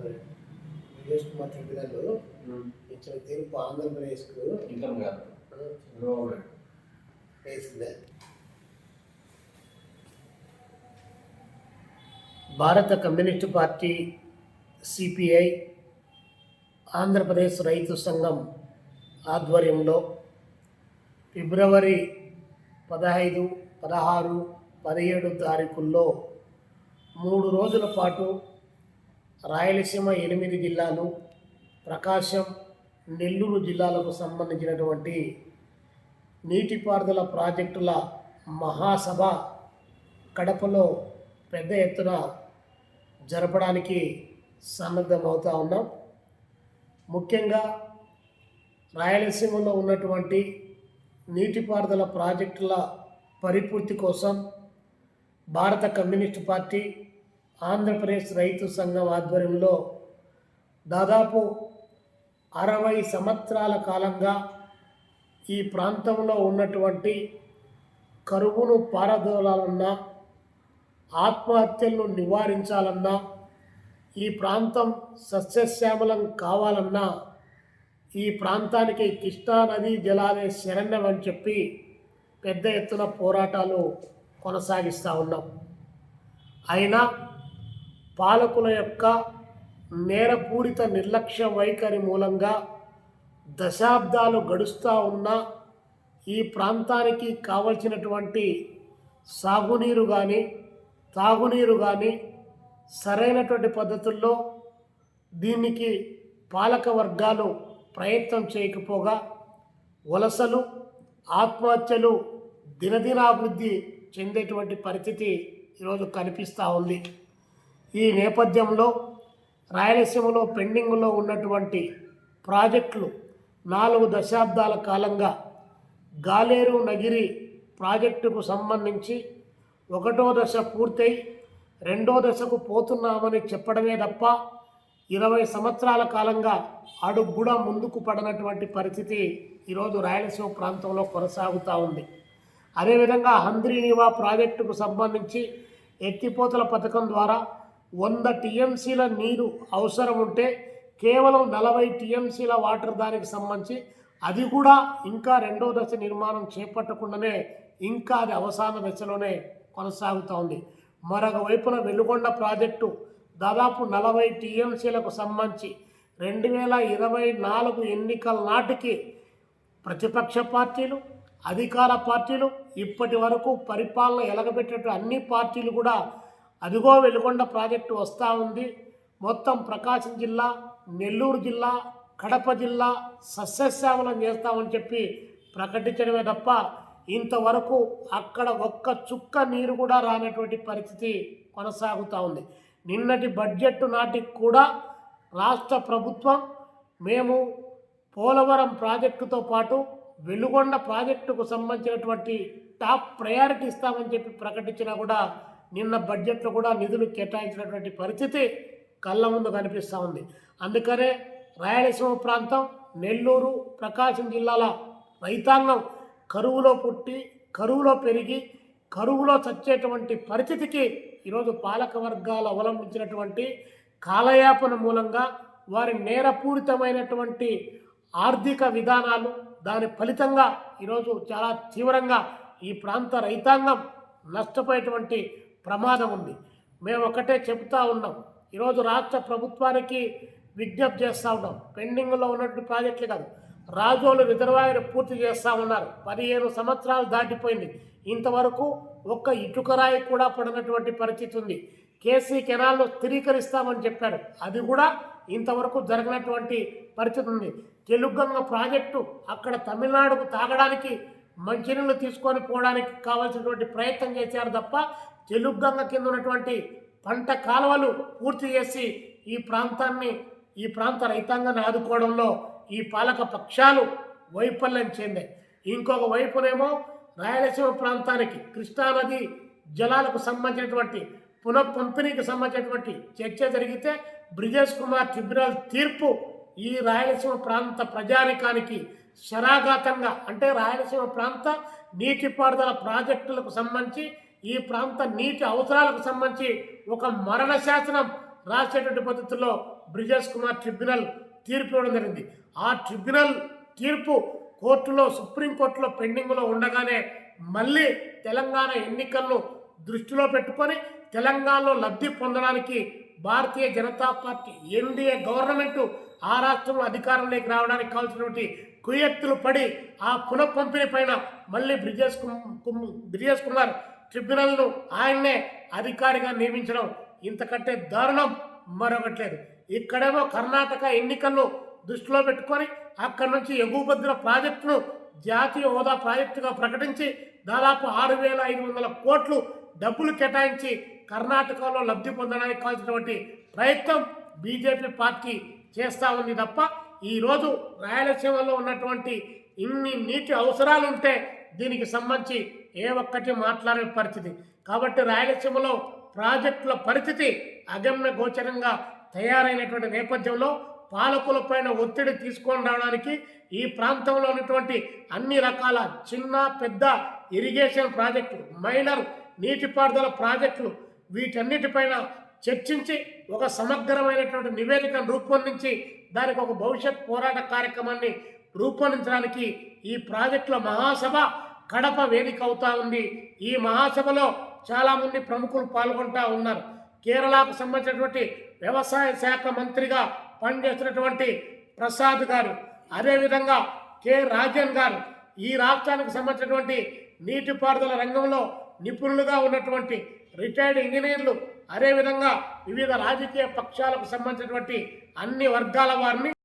Kumar tribunal ఇచ్చిన తీర్పు ఆంధ్రప్రదేశ్కు ఇన్కమ్ నాయుడు వేసిందే. భారత కమ్యూనిస్టు పార్టీ సిపిఐ ఆంధ్రప్రదేశ్ రైతు సంఘం ఆధ్వర్యంలో ఫిబ్రవరి పదహైదు పదహారు పదిహేడు తారీఖుల్లో మూడు రోజుల పాటు రాయలసీమ ఎనిమిది జిల్లాలు ప్రకాశం నెల్లూరు జిల్లాలకు సంబంధించినటువంటి నీటిపారుదల ప్రాజెక్టుల మహాసభ కడపలో పెద్ద ఎత్తున జరపడానికి సన్నద్ధమవుతా ఉన్నాం. ముఖ్యంగా రాయలసీమలో ఉన్నటువంటి నీటిపారుదల ప్రాజెక్టుల పరిపూర్తి కోసం భారత కమ్యూనిస్టు పార్టీ ఆంధ్రప్రదేశ్ రైతు సంఘం ఆధ్వర్యంలో దాదాపు అరవై సంవత్సరాల కాలంగా ఈ ప్రాంతంలో ఉన్నటువంటి కరువును పారదోలాలన్నా ఆత్మహత్యలను నివారించాలన్నా ఈ ప్రాంతం సస్యశ్యామలం కావాలన్నా ఈ ప్రాంతానికి కృష్ణా నదీ జలాలే శరణ్యం అని చెప్పి పెద్ద ఎత్తున పోరాటాలు కొనసాగిస్తూ ఉన్నాం. అయినా పాలకుల యొక్క నేరపూరిత నిర్లక్ష్య వైఖరి మూలంగా దశాబ్దాలు గడుస్తూ ఉన్న ఈ ప్రాంతానికి కావలసినటువంటి సాగునీరు కానీ తాగునీరు కానీ సరైనటువంటి పద్ధతుల్లో దీనికి పాలక వర్గాలు ప్రయత్నం చేయకపోగా వలసలు ఆత్మహత్యలు దినదినాభివృద్ధి చెందేటువంటి పరిస్థితి ఈరోజు కనిపిస్తూ ఉంది. ఈ నేపథ్యంలో రాయలసీమలో పెండింగ్లో ఉన్నటువంటి ప్రాజెక్టులు నాలుగు దశాబ్దాల కాలంగా గాలేరు నగిరి ప్రాజెక్టుకు సంబంధించి ఒకటో దశ పూర్తయి రెండో దశకు పోతున్నామని చెప్పడమే తప్ప ఇరవై సంవత్సరాల కాలంగా అడుగుడ ముందుకు పడినటువంటి పరిస్థితి ఈరోజు రాయలసీమ ప్రాంతంలో కొనసాగుతూ ఉంది. అదేవిధంగా హంద్రీనివా ప్రాజెక్టుకు సంబంధించి ఎత్తిపోతల పథకం ద్వారా వంద టీఎంసీల నీరు అవసరం ఉంటే కేవలం నలభై టీఎంసీల వాటర్ దానికి సంబంధించి అది కూడా ఇంకా రెండో దశ నిర్మాణం చేపట్టకుండానే ఇంకా అది అవసాన దశలోనే కొనసాగుతూ ఉంది. మరొక వైపున వెలుగొండ ప్రాజెక్టు దాదాపు నలభై టీఎంసీలకు సంబంధించి రెండు వేల ఇరవై నాలుగు ఎన్నికల నాటికి ప్రతిపక్ష పార్టీలు అధికార పార్టీలు ఇప్పటి వరకు పరిపాలన ఎలగబెట్టేట అన్ని పార్టీలు కూడా అదిగో వెలుగొండ ప్రాజెక్టు వస్తూ ఉంది. మొత్తం ప్రకాశం జిల్లా నెల్లూరు జిల్లా కడప జిల్లా సస్యశ్యామలం చేస్తామని చెప్పి ప్రకటించడమే తప్ప ఇంతవరకు అక్కడ ఒక్క చుక్క నీరు కూడా రానటువంటి పరిస్థితి కొనసాగుతూ ఉంది. నిన్నటి బడ్జెట్ నాటికి కూడా రాష్ట్ర ప్రభుత్వం మేము పోలవరం ప్రాజెక్టుతో పాటు వెలుగొండ ప్రాజెక్టుకు సంబంధించినటువంటి టాప్ ప్రయారిటీ ఇస్తామని చెప్పి ప్రకటించినా కూడా నిన్న బడ్జెట్లో కూడా నిధులు కేటాయించినటువంటి పరిస్థితి కళ్ళ ముందు కనిపిస్తూ ఉంది. అందుకనే రాయలసీమ ప్రాంతం నెల్లూరు ప్రకాశం జిల్లాల రైతాంగం కరువులో పుట్టి కరువులో పెరిగి కరువులో చచ్చేటువంటి పరిస్థితికి ఈరోజు పాలక వర్గాలు అవలంబించినటువంటి కాలయాపన మూలంగా వారి నేరపూరితమైనటువంటి ఆర్థిక విధానాలు దాని ఫలితంగా ఈరోజు చాలా తీవ్రంగా ఈ ప్రాంత రైతాంగం నష్టపోయేటువంటి ప్రమాదం ఉంది. మేము ఒకటే చెబుతా ఉన్నాం. ఈరోజు రాష్ట్ర ప్రభుత్వానికి విజ్ఞప్తి చేస్తూ ఉన్నాం. పెండింగ్లో ఉన్నటువంటి ప్రాజెక్టులు కాదు. రాజోలు రిజర్వాయర్ పూర్తి చేస్తూ ఉన్నారు. పదిహేను సంవత్సరాలు దాటిపోయింది. ఇంతవరకు ఒక్క ఇటుకరాయి కూడా పడినటువంటి పరిస్థితి ఉంది. కేసీ కెనాల్ను స్థిరీకరిస్తామని చెప్పారు అది కూడా ఇంతవరకు జరిగినటువంటి పరిస్థితి ఉంది. తెలుగంగ ప్రాజెక్టు అక్కడ తమిళనాడుకు తాగడానికి మంచినీళ్ళు తీసుకొని పోవడానికి కావాల్సినటువంటి ప్రయత్నం చేశారు తప్ప తెలుగుగంగ కింద ఉన్నటువంటి పంట కాలువలు పూర్తి చేసి ఈ ప్రాంతాన్ని ఈ ప్రాంత రైతాంగాన్ని ఆదుకోవడంలో ఈ పాలక పక్షాలు వైఫల్యం చెందాయి. ఇంకొక వైపునేమో రాయలసీమ ప్రాంతానికి కృష్ణానది జలాలకు సంబంధించినటువంటి పునఃపంపిణీకి సంబంధించినటువంటి చర్చ జరిగితే బ్రిజేష్ కుమార్ ట్రిబ్యునల్ తీర్పు ఈ రాయలసీమ ప్రాంత ప్రజానికానికి శరాఘాతంగా అంటే రాయలసీమ ప్రాంత నీటిపారుదల ప్రాజెక్టులకు సంబంధించి ఈ ప్రాంత నీటి అవసరాలకు సంబంధించి ఒక మరణ శాసనం రాసేటువంటి పద్ధతిలో బ్రిజేష్ కుమార్ ట్రిబ్యునల్ తీర్పు ఇవ్వడం జరిగింది. ఆ ట్రిబ్యునల్ తీర్పు కోర్టులో సుప్రీంకోర్టులో పెండింగ్లో ఉండగానే మళ్ళీ తెలంగాణ ఎన్నికలను దృష్టిలో పెట్టుకొని తెలంగాణలో లబ్ధి పొందడానికి Bharatiya Janata Party NDA government ఆ రాష్ట్రంలో అధికారంలోకి రావడానికి కావాల్సినటువంటి కుయత్తులు పడి ఆ పునః పంపిణీ పైన మళ్ళీ బ్రిజేష్ బ్రిజేష్ కుమార్ ట్రిబ్యునల్ను ఆయన్నే అధికారిగా నియమించడం ఇంతకంటే దారుణం మరొకట్లేదు. ఇక్కడేమో కర్ణాటక ఎన్నికలను దృష్టిలో పెట్టుకొని అక్కడి నుంచి ఎగువభద్ర ప్రాజెక్టును జాతీయ హోదా ప్రాజెక్టుగా ప్రకటించి దాదాపు ఆరు వేల ఐదు వందల కోట్లు డబ్బులు కేటాయించి కర్ణాటకలో లబ్ధి పొందడానికి కావాల్సినటువంటి ప్రయత్నం బీజేపీ పార్టీ చేస్తూ ఉంది తప్ప ఈరోజు రాయలసీమలో ఉన్నటువంటి ఇన్ని నీటి అవసరాలు ఉంటే దీనికి సంబంధించి ఏ ఒక్కటి మాట్లాడే పరిస్థితి. కాబట్టి రాయలసీమలో ప్రాజెక్టుల పరిస్థితి అగమ్య గోచరంగా తయారైనటువంటి నేపథ్యంలో పాలకుల పైన ఒత్తిడి తీసుకొని రావడానికి ఈ ప్రాంతంలో ఉన్నటువంటి అన్ని రకాల చిన్న పెద్ద ఇరిగేషన్ ప్రాజెక్టులు మైనర్ నీటిపారుదల ప్రాజెక్టులు వీటన్నిటిపైన చర్చించి ఒక సమగ్రమైనటువంటి నివేదికను రూపొందించి దానికి ఒక భవిష్యత్ పోరాట కార్యక్రమాన్ని రూపొందించడానికి ఈ ప్రాజెక్టుల మహాసభ కడప వేదిక అవుతా ఉంది. ఈ మహాసభలో చాలామంది ప్రముఖులు పాల్గొంటా ఉన్నారు. కేరళకు సంబంధించినటువంటి వ్యవసాయ శాఖ మంత్రిగా పనిచేస్తున్నటువంటి ప్రసాద్ గారు అదేవిధంగా కె. రాజన్ గారు ఈ రాష్ట్రానికి సంబంధించినటువంటి నీటిపారుదల రంగంలో నిపుణులుగా ఉన్నటువంటి రిటైర్డ్ ఇంజనీర్లు. అదేవిధంగా వివిధ రాజకీయ పక్షాలకు సంబంధించినటువంటి అన్ని వర్గాల వారిని